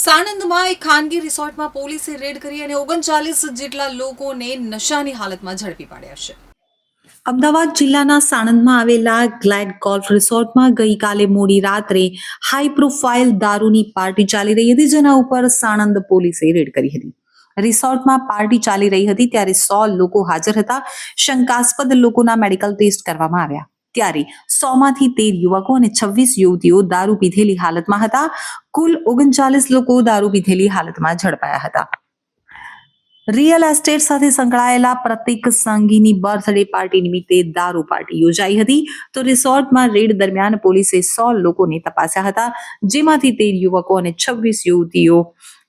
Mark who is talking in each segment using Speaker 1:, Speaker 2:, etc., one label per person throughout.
Speaker 1: સાણંદમાં એક ખાનગી રિસોર્ટમાં પોલીસે રેડ કરી અને ઓગણચાલીસ જેટલા લોકોને નશાની હાલતમાં ઝડપી પાડ્યા છે.
Speaker 2: અમદાવાદ જિલ્લાના સાણંદમાં આવેલા ગ્લેડ ગોલ્ફ રિસોર્ટમાં ગઈકાલે મોડી રાત્રે હાઈ પ્રોફાઇલ દારૂની પાર્ટી ચાલી રહી હતી, જેના ઉપર સાણંદ પોલીસે રેડ કરી હતી. રિસોર્ટમાં પાર્ટી ચાલી રહી હતી, ત્યારે સો લોકો હાજર હતા. શંકાસ્પદ લોકોના મેડિકલ ટેસ્ટ કરવામાં આવ્યા. ત્યારે સોમાંથી તેર યુવકો અને છવ્વીસ યુવતીઓ દારૂ પીધેલી હાલતમાં હતા. કુલ ઓગણચાલીસ લોકો દારૂ પીધેલી હાલતમાં ઝડપાયા હતા. રિયલ એસ્ટેટ સાથે સંકળાયેલા પ્રતિક સંઘીની બર્થડે પાર્ટી નિમિત્તે દારૂ પાર્ટી યોજાઈ હતી. તો રિસોર્ટમાં રેડ દરમિયાન પોલીસે સો લોકોને તપાસ્યા હતા. જેમાંથી તેર યુવકો અને છવ્વીસ યુવતીઓ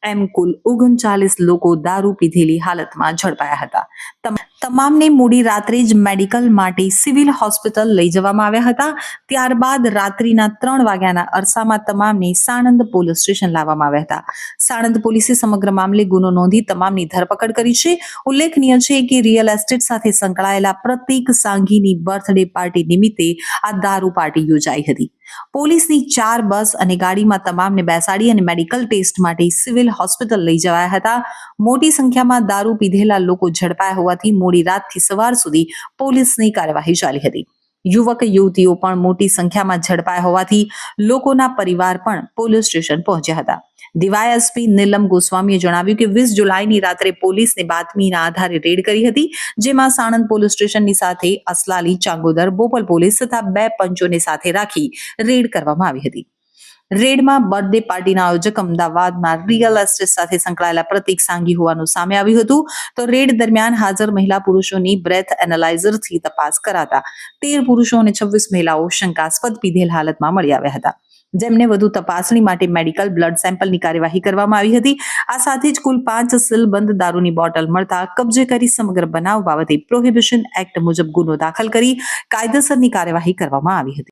Speaker 2: એમ કુલ ઓગણચાલીસ લોકો દારૂ પીધેલી હાલતમાં ઝડપાયા હતા. તમ- તમામને મોડી રાત્રે જ મેડિકલ માટે સિવિલ હોસ્પિટલ લઈ જવામાં આવ્યા હતા. ત્યારબાદ રાત્રિના ત્રણ વાગ્યાના અરસામાં તમામને સાણંદ પોલીસ સ્ટેશન લાવવામાં આવ્યા હતા. સાણંદ પોલીસે સમગ્ર મામલે ગુનો નોંધી તમામની ધરપકડ કરી છે. ઉલ્લેખનીય છે કે રિયલ એસ્ટેટ સાથે સંકળાયેલા પ્રત્યેક સાંઘીની બર્થડે પાર્ટી નિમિત્તે આ દારૂ પાર્ટી યોજાઈ હતી. પોલીસની ચાર બસ અને ગાડીમાં તમામને બેસાડી અને મેડિકલ ટેસ્ટ માટે સિવિલ હોસ્પિટલ લઈ જવાયા હતા. મોટી સંખ્યામાં દારૂ પીધેલા લોકો ઝડપાયા હોવાથી મોડી રાતથી સવાર સુધી પોલીસની કાર્યવાહી ચાલી હતી. યુવક યુવતીઓ પણ મોટી સંખ્યામાં ઝડપાયા હોવાથી લોકોના પરિવાર પણ પોલીસ સ્ટેશન પહોંચ્યા હતા. દિવાય એસપી નીલમ ગોસ્વામીએ જણાવ્યું કે વીસ જુલાઈની રાત્રે પોલીસને બાતમીના આધારે રેડ કરી હતી, જેમાં સાણંદ પોલીસ સ્ટેશનની સાથે અસલાલી ચાંગોદર, બોપલ પોલીસ તથા બે પંચોને સાથે રાખી રેડ કરવામાં આવી હતી. રેડમાં બર્થડે પાર્ટીના આયોજક અમદાવાદમાં રિયલ એસ્ટેટ સાથે સંકળાયેલા પ્રતિક સાંગી હોવાનું સામે આવ્યું હતું. તો રેડ દરમિયાન હાજર મહિલા પુરુષોની બ્રેથ એનાલાઇઝરથી તપાસ કરાતા તેર પુરુષો અને છવ્વીસ મહિલાઓ શંકાસ્પદ પીધેલ હાલતમાં મળી આવ્યા હતા. જેમને વધુ તપાસણી માટે મેડિકલ બ્લડ સેમ્પલની કાર્યવાહી કરવામાં આવી હતી. આ સાથે જ કુલ પાંચ સીલબંધ દારૂની બોટલ મળતા કબજે કરી સમગ્ર બનાવ બાબતે પ્રોહિબિશન એક્ટ મુજબ ગુનો દાખલ કરી કાયદેસરની કાર્યવાહી કરવામાં આવી હતી.